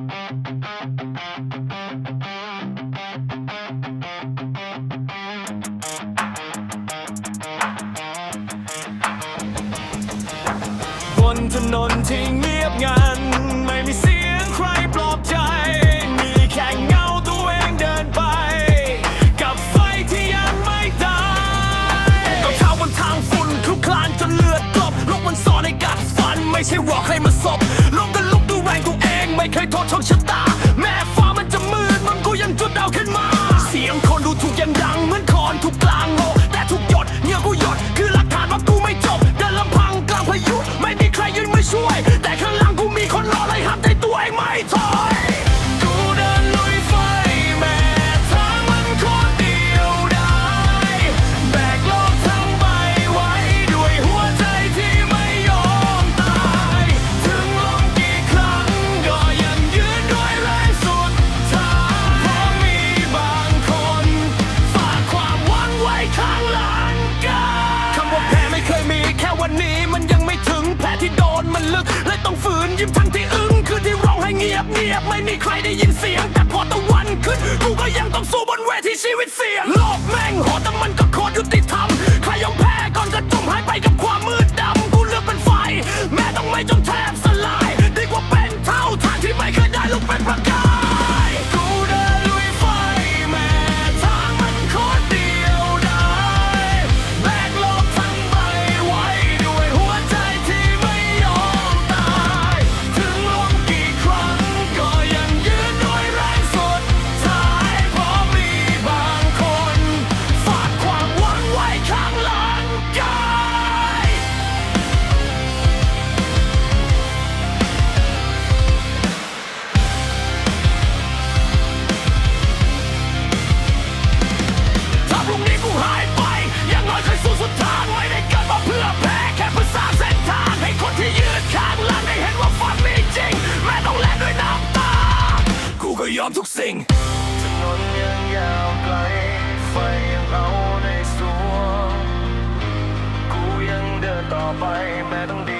บนถนนที่เงียบงัน ไม่มีเสียงใครปลอบใจ มีแค่เงาตัวเองเดินไป กับไฟที่ยังไม่ตายก็เท้าบนทางฝุ่นคลุกคลานจนเลือดกลบโลกมันซอนในกัดฟัน ไม่ใช่หลอใครมาสบ ทุกกลางโลแต่ทุกหยดเงื่อกูหยด คือหลักฐานว่ากูไม่จบเดินลำพังกลางพายุ ไม่มีใครยืนไม่ช่วย แต่ข้างหลังกูมีคนรอเลยหับในตัวเองไม่ถอย บไม่มีใครได้ยินเสียง ยอมทุกสิ่งถนนยังยาวไกลไฟเอาในสวงกูยังเดินต่อไปแม้ต้องดี